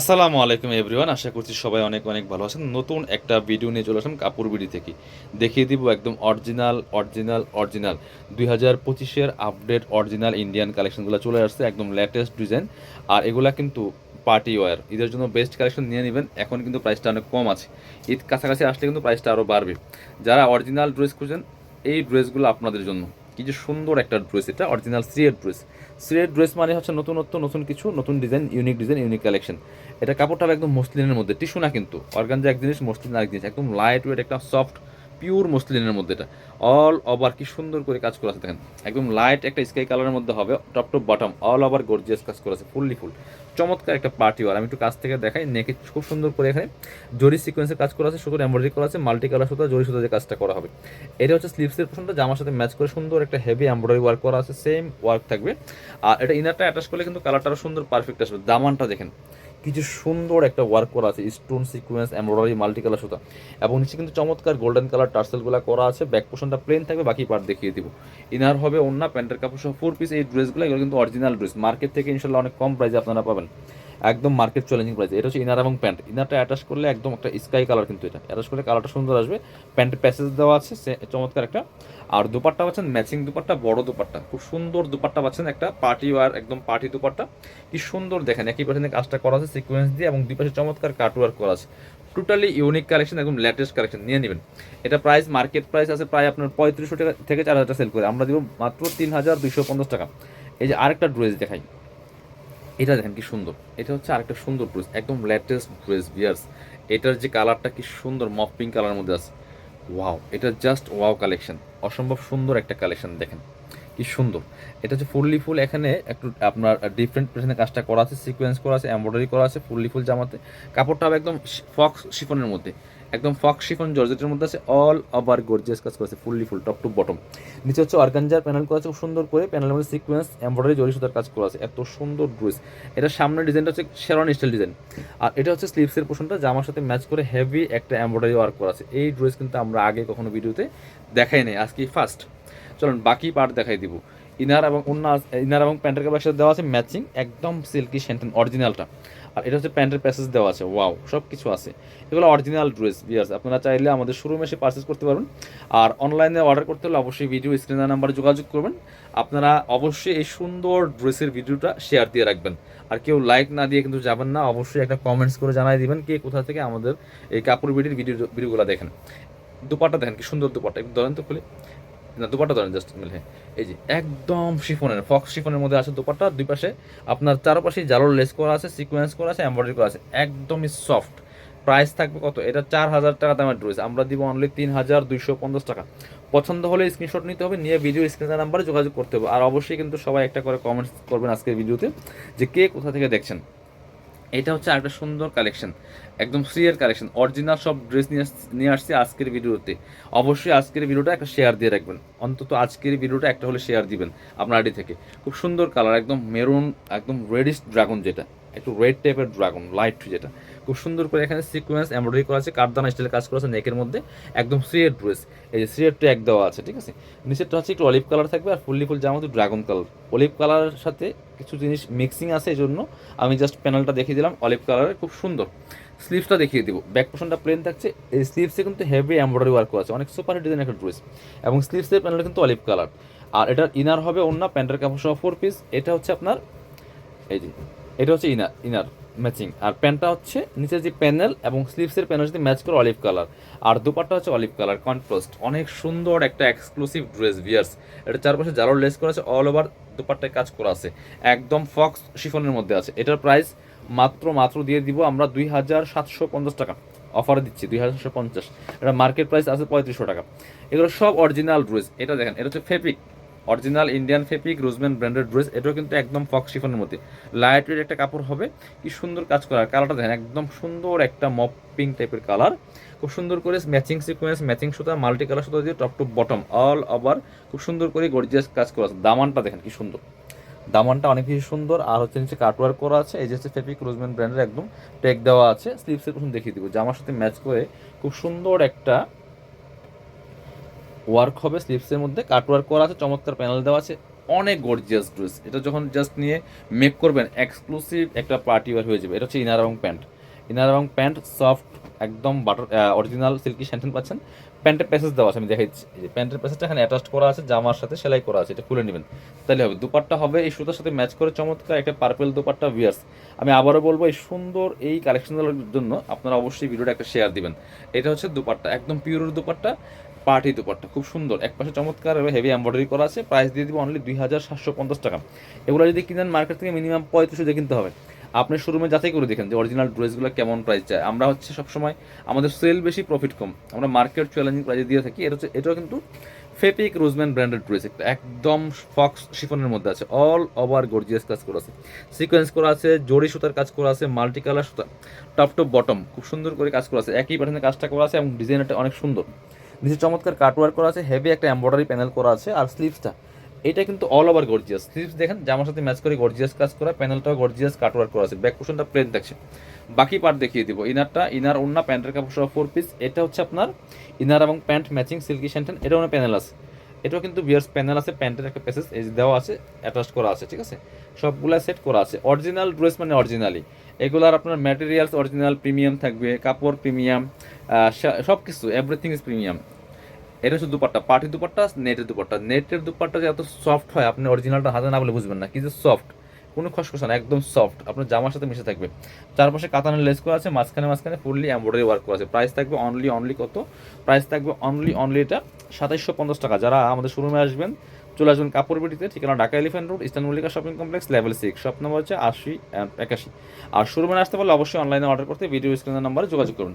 আসসালামু আলাইকুম এভরিওয়ান, আশা করছি সবাই অনেক অনেক ভালো আছেন। নতুন একটা ভিডিও নিয়ে চলে আসলাম কাপড় বিড়ি থেকে। দেখিয়ে দিব একদম অরিজিনাল অরিজিনাল অরিজিনাল দুই হাজার পঁচিশের আপডেট অরিজিনাল ইন্ডিয়ান কালেকশনগুলো চলে আসছে, একদম লেটেস্ট ডিজাইন আর এগুলা কিন্তু পার্টি ওয়্যার ঈদের জন্য বেস্ট কালেকশন নিয়ে নেবেন, এখন কিন্তু প্রাইসটা অনেক কম আছে। ঈদ কাছাকাছি আসলে কিন্তু প্রাইসটা আরও বাড়বে। যারা অরিজিনাল ড্রেস খুঁজেন, এই ড্রেসগুলো আপনাদের জন্য। কি যে সুন্দর একটা ড্রেস এটা original sheer dress sheer dress মানে হচ্ছে নতুনত্ব, নতুন কিছু, নতুন design unique design unique collection এটা কাপড়টা একদম মসলিনের মধ্যে, টিস্যু না কিন্তু। অর্গানজা এক জিনিস, মসলিন আরেক জিনিস। একদম লাইট ওয়েট একটা সফট পিওর মসলিনের মধ্যে এটা। অল ওভার কি সুন্দর করে কাজ করা আছে, দেখেন। একদম লাইট একটা স্কাই কালারের মধ্যে হবে top top bottom all over gorgeous কাজ করা আছে ফুললি ফুল চমৎকার একটা পার্টি ওয়ার, আমি একটু কাছ থেকে দেখাই নেকে খুব সুন্দর করে এখানে জরি সিকোয়েন্সের কাজ করা আছে সুন্দর এমব্রয়ডারি করা আছে মাল্টি কালার সুতা, জরি সুতা যে কাজটা করা হবে। এটা হচ্ছে স্লিভসের পোশনটা জামার সাথে ম্যাচ করে সুন্দর একটা হেভি এমব্রয়ডারি ওয়ার্ক করা আছে সেম ওয়ার্ক থাকবে। আর এটা ইনারটা অ্যাটাচ করলে কিন্তু কালারটা আরও সুন্দর পারফেক্ট আসবে। দামানটা দেখেন। কিছু সুন্দর একটা ওয়ার্ক করা আছে stone sequence embroidery multi colour সুতা। এবং নিচে কিন্তু চমৎকার গোল্ডেন কালার টার্সেলগুলো করা আছে ব্যাক পোশনটা প্লেন থাকবে, বাকি পার্ট দেখিয়ে দিব। ইনার হবে অন্য প্যান্টের কাপড় সহ ফোর পিস এই ড্রেসগুলো এগুলো কিন্তু অরিজিনাল ড্রেস মার্কেট থেকে ইনশাল্লাহ অনেক কম প্রাইসে আপনারা পাবেন। একদম মার্কেট চ্যালেঞ্জিং প্রাইস এটা হচ্ছে ইনার এবং প্যান্ট ইনারটা অ্যাটাচ করলে একদম একটা স্কাই কালার কিন্তু এটা। অ্যাটাচ করলে কালারটা সুন্দর আসবে। প্যান্টের প্যাসেজ দেওয়া আছে, সে- চমৎকার একটা। আর দুপাট্টা পাচ্ছেন ম্যাচিং দুপাট্টা, বড় দুপাট্টা। খুব সুন্দর দুপাট্টা পাচ্ছেন একটা পার্টি ওয়ার একদম পার্টি দুপাট্টা। কি সুন্দর দেখেন, একই পাশে কাজটা করা আছে সিকোয়েন্স দিয়ে এবং দুই পাশে চমৎকার কাট ওয়ার্ক করা আছে। টোটালি ইউনিক কালেকশন একদম লেটেস্ট কালেকশন নিয়ে নেবেন। এটা প্রাইস মার্কেট প্রাইস আছে প্রায় আপনার পঁয়ত্রিশশো টাকা থেকে চার হাজার সেল করে। আমরা দিব মাত্র তিন হাজার দুইশো পঞ্চাশ টাকা। এই যে আরেকটা ড্রেস দেখাই। এটা দেখেন কি সুন্দর। এটা হচ্ছে আরেকটা সুন্দর ড্রেস একদম লেটেস্ট ড্রেস বিয়ার্স এটার যে কালারটা কি সুন্দর মফ পিঙ্ক কালারের মধ্যে আছে। ওয়াও এটা জাস্ট ওয়াও কালেকশন অসম্ভব সুন্দর একটা কালেকশন দেখেন। কি সুন্দর। এটা হচ্ছে ফুললি ফুল, এখানে একটু আপনার ডিফারেন্ট পেছনে কাজটা করা আছে সিকোয়েন্স করা আছে এমব্রয়ডারি করা আছে, ফুললি ফুল জামাতে। কাপড়টা একদম ফক্স শিফনের মধ্যে। একদম ফক্স শিফন জর্জেটের মধ্যে আছে অল ওভার গর্জিয়াস কাজ করা আছে fully full top to bottom নিচে হচ্ছে অর্গানজার প্যানেল করা আছে, খুব সুন্দর করে প্যানেলের মধ্যে সিকোয়েন্স এমব্রয়ডারি জরি সুতার কাজ করা আছে, এত সুন্দর ড্রেস এটা সামনের ডিজাইনটা হচ্ছে শেরন স্টাইল ডিজাইন আর এটা হচ্ছে স্লিভসের পোর্শনটা জামার সাথে ম্যাচ করে হেভি একটা এমব্রয়ডারি ওয়ার্ক করা আছে। এই ড্রেস কিন্তু আমরা আগে কখনো ভিডিওতে দেখাই নাই, আজকে ফার্স্ট চলুন, বাকি পার্ট দেখাই দিব। ইনার এবং অন্য ইনার এবং প্যান্টের কাপড়ের সাথে দেওয়া আছে ম্যাচিং, একদম সিল্কি শ্যান্টেন অরিজিনালটা। আর এটা হচ্ছে প্যান্টের প্যাসেজ দেওয়া আছে। ওয়াও সব কিছু আছে। এগুলো অরিজিনাল ড্রেস বিয়ার্স আপনারা চাইলে আমাদের শোরুমে এসে পারচেস করতে পারবেন আর অনলাইনে অর্ডার করতে হলে অবশ্যই ভিডিও স্ক্রিনের নাম্বারে যোগাযোগ করবেন। আপনারা অবশ্যই এই সুন্দর ড্রেসের ভিডিওটা শেয়ার দিয়ে রাখবেন। আর কেউ লাইক না দিয়ে কিন্তু যাবেন না, অবশ্যই একটা কমেন্টস করে জানাই দিবেন কে কোথা থেকে আমাদের এই কাপড় বিডির ভিডিও ভিডিওগুলো দেখেন। দুপাটা দেখেন, কি সুন্দর দুপাট্টা। একটু ধরেন তো খুলে। না, দুপাট্টা ধরেন জাস্ট হ্যাঁ এই যে, একদম শিফনের, ফক্স শিফনের মধ্যে আছে দুপাট্টা, দুই পাশে আপনার চারপাশে জালোর লেস করা আছে সিকোয়েন্স করা আছে এমব্রয়ডারি করা আছে, একদমই সফট প্রাইস থাকবে কত? এটা চার হাজার টাকা দামের ড্রেস আমরা দিব অনলি তিন হাজার দুইশো পঞ্চাশ টাকা। পছন্দ হলে স্ক্রিনশট নিতে হবে, নিয়ে ভিডিও স্ক্রিনের নাম্বারে যোগাযোগ করতে হবে। আর অবশ্যই কিন্তু সবাই একটা করে কমেন্টস করবেন আজকের ভিডিওতে যে কে কোথা থেকে দেখছেন। এটা হচ্ছে আরেকটা সুন্দর কালেকশন একদম সিরিয়াল কালেকশন অরিজিনাল সব ড্রেস নিয়ে নিয়ে আসছি আজকের ভিডিওতে। অবশ্যই আজকের ভিডিওটা একটা শেয়ার দিয়ে রাখবেন। অন্তত আজকের ভিডিওটা একটা হলে শেয়ার দিবেন আপনার আইডি থেকে। খুব সুন্দর কালার একদম মেরুন একদম রেডিশ ড্রাগন যেটা। একটু রেড টাইপের ড্রাগন লাইট যেটা। খুব সুন্দর করে এখানে সিকোয়েন্স এমব্রয়ডারি করা আছে, কাঠদানা স্টাইলের কাজ করা আছে নেকের মধ্যে একদম সিয়ের ড্রেস এই যে সিয়ের ট্যাগ দেওয়া আছে, ঠিক আছে? নিচেরটা হচ্ছে একটু অলিভ কালার থাকবে আর ফুললি ফুল জামা ড্রাগন কালার অলিভ কালারের সাথে কিছু জিনিস মিক্সিং আছে এই জন্য আমি জাস্ট প্যানেলটা দেখিয়ে দিলাম অলিভ কালারের খুব সুন্দর। স্লিভসটা দেখিয়ে দিব। ব্যাক পোর্শনটা প্লেন থাকছে। এই স্লিভসে কিন্তু হেভি এমব্রয়ডারি ওয়ার্ক করা আছে। অনেক সুপার ডিজাইন একটা ড্রেস এবং স্লিভসের প্যানেলটা কিন্তু অলিভ কালার আর এটার ইনার হবে অন্য প্যান্টের কাপড় সহ ফোর পিস এটা হচ্ছে আপনার, এই যে এটা হচ্ছে ইনার ইনার ম্যাচিং আর প্যান্টটা হচ্ছে নিচে যে প্যানেল এবং স্লিভসের প্যানেল যদি ম্যাচ করে অলিভ কালার আর দুপাট্টা হচ্ছে অলিভ কালার কন্ট্রাস্ট অনেক সুন্দর একটা এক্সক্লুসিভ ড্রেস বিয়ার্স এটা চারপাশে জালোর লেস করা আছে অল ওভার দুপাট্টায় কাজ করা আছে। একদম ফক্স শিফনের মধ্যে আছে। এটার প্রাইস মাত্র মাত্র দিয়ে দিব আমরা দুই হাজার সাতশো পঞ্চাশ টাকা। অফারে দিচ্ছি, দুই হাজার সাতশো পঞ্চাশ। এটা মার্কেট প্রাইস আছে পঁয়ত্রিশশো টাকা। এগুলো সব অরিজিনাল ড্রেস এটা দেখেন, এটা হচ্ছে fabric original Indian fabric Roseman branded dress এটাও কিন্তু একদম ফক্স শিফনের মধ্যে। লাইট ওয়েট একটা কাপড় হবে, কি সুন্দর কাজ করা। কালারটা দেখেন, একদম সুন্দর একটা মপ পিঙ্ক টাইপের কালার খুব সুন্দর করে ম্যাচিং সিকোয়েন্স ম্যাচিং সুতা মাল্টি কালার সুতা দিয়ে top to bottom all over খুব সুন্দর করে গর্জিয়াস কাজ করা আছে। দামানটা দেখেন, কি সুন্দর। দামানটা অনেক বেশি সুন্দর। আর হচ্ছে নিচে কাটওয়ার্ক করা আছে। এই যে হচ্ছে ফেব্রিক রোজম্যান ব্র্যান্ডের একদম টেক দেওয়া আছে। স্লিপসের প্রথম দেখিয়ে দিব। জামার সাথে ম্যাচ করে খুব সুন্দর একটা ওয়ার্ক হবে স্লিপসের মধ্যে কাট ওয়ার্ক করা আছে, চমৎকার প্যানেল দেওয়া আছে, অনেক গর্জিয়াস ড্রেস এটা যখন জাস্ট নিয়ে মেক করবেন এক্সক্লুসিভ একটা পার্টি ওয়ার হয়ে যাবে। এটা হচ্ছে ইনার এবং প্যান্ট ইনার এবং প্যান্ট সফট একদম বাটার অরিজিনাল সিল্কি স্যান্টেন পাচ্ছেন। প্যান্টের প্যাসেজ দেওয়া আছে, আমি দেখাচ্ছি যে প্যান্টের প্যাসেজটা এখানে অ্যাটাচ করা আছে, জামার সাথে সেলাই করা আছে, এটা খুলে নেবেন। তাহলে হবে, দুপাট্টা হবে এই সুতার সাথে ম্যাচ করে চমৎকার একটা পার্পেল দুপাট্টা ভিয়ার্স আমি আবারও বলব, এই সুন্দর এই কালেকশনগুলোর জন্য আপনারা অবশ্যই ভিডিওটা একটা শেয়ার দিবেন। এটা হচ্ছে দুপাট্টা, একদম পিওর দুপাট্টা পার্টি দুপাট্টা, খুব সুন্দর। এক পাশে চমৎকার হেভি এমব্রয়ডারি করা আছে প্রাইস দিয়ে দিব অনলি দুই হাজার সাতশো পঞ্চাশ টাকা। এগুলো যদি কিনেন মার্কেট থেকে মিনিমাম পঁয়ত্রিশশো দিয়ে কিনতে হবে। আপনি শোরুমে যাচাই করে দেখেন যে অরিজিনাল ড্রেসগুলো কেমন প্রাইস যায় আমরা হচ্ছে সবসময় আমাদের সেল বেশি প্রফিট কম। আমরা মার্কেট চ্যালেঞ্জিং প্রাইসে দিয়ে থাকি। এটা হচ্ছে, এটাও কিন্তু ফেপিক রোজম্যান ব্র্যান্ডেড ড্রেস একটা। একদম ফক্স শিফনের মধ্যে আছে। অল ওভার গর্জিয়াস কাজ করা আছে। সিকোয়েন্স করা আছে, জড়ি সুতার কাজ করা আছে মাল্টি কালার সুতা। টপ টপ বটম খুব সুন্দর করে কাজ করা আছে। একই প্যাটার্নে কাজটা করা আছে এবং ডিজাইনটা অনেক সুন্দর। নিচে চমৎকার কাটওয়ার্ক করা আছে। হেভি একটা এমব্রয়ডারি প্যানেল করা আছে। আর স্লিভসটা এটা কিন্তু অল ওভার গর্জিয়াস স্লিভস দেখেন, জামার সাথে ম্যাচ করে গর্জিয়াস কাজ করা প্যানেলটাও গর্জিয়াস কাটওয়ার্ক করা আছে। ব্যাক পোর্শনটা প্লেন থাকছে বাকি পার্ট দেখিয়ে দিব। ইনারটা ইনার ওন্না প্যান্টের কাপড় সহ ফোর পিস এটা হচ্ছে আপনার ইনার এবং প্যান্ট ম্যাচিং সিল্কি স্যান্টেন এটা অনেক প্যানেল আছে। এটাও কিন্তু বিয়ার্স প্যানেল আছে, প্যান্টের একটা প্যাসেজ এই দেওয়া আছে অ্যাটাচ করা আছে, ঠিক আছে? সবগুলা সেট করা আছে। অরিজিনাল ড্রেস মানে অরিজিনালি এগুলার আপনার ম্যাটেরিয়ালস অরিজিনাল প্রিমিয়াম থাকবে, কাপড় প্রিমিয়াম সব কিছু এভরিথিং ইজ প্রিমিয়াম এটা হচ্ছে দুপাট্টা পার্টি দুপাট্টা, নেটের দুপাট্টা। নেটের দুপাট্টা যে এত সফট হয়, আপনি অরিজিনালটা হাতে না বলে বুঝবেন না। কি যে সফট কোনো খসখসা না, একদম সফট আপনার জামার সাথে মিশে থাকবে। চারপাশে কাতানের লেস করা আছে, মাঝখানে মাঝখানে ফুললি এমব্রয়ডারি ওয়ার্ক করা আছে। প্রাইস থাকবে অনলি অনলি কত? প্রাইস থাকবে অনলি অনলি এটা সাতাইশশো পঞ্চাশ টাকা। যারা আমাদের শোরুমে আসবেন, চলে আসবেন কাপড় বিটিতে ঠিকানা Dhaka elephant road, eastern Mallika shopping complex level six shop number হচ্ছে আশি একাশি। আর শোরুমে আসতে পারলে অবশ্যই অনলাইনে অর্ডার করতে ভিডিও স্ক্রিনের নাম্বারে যোগাযোগ করুন।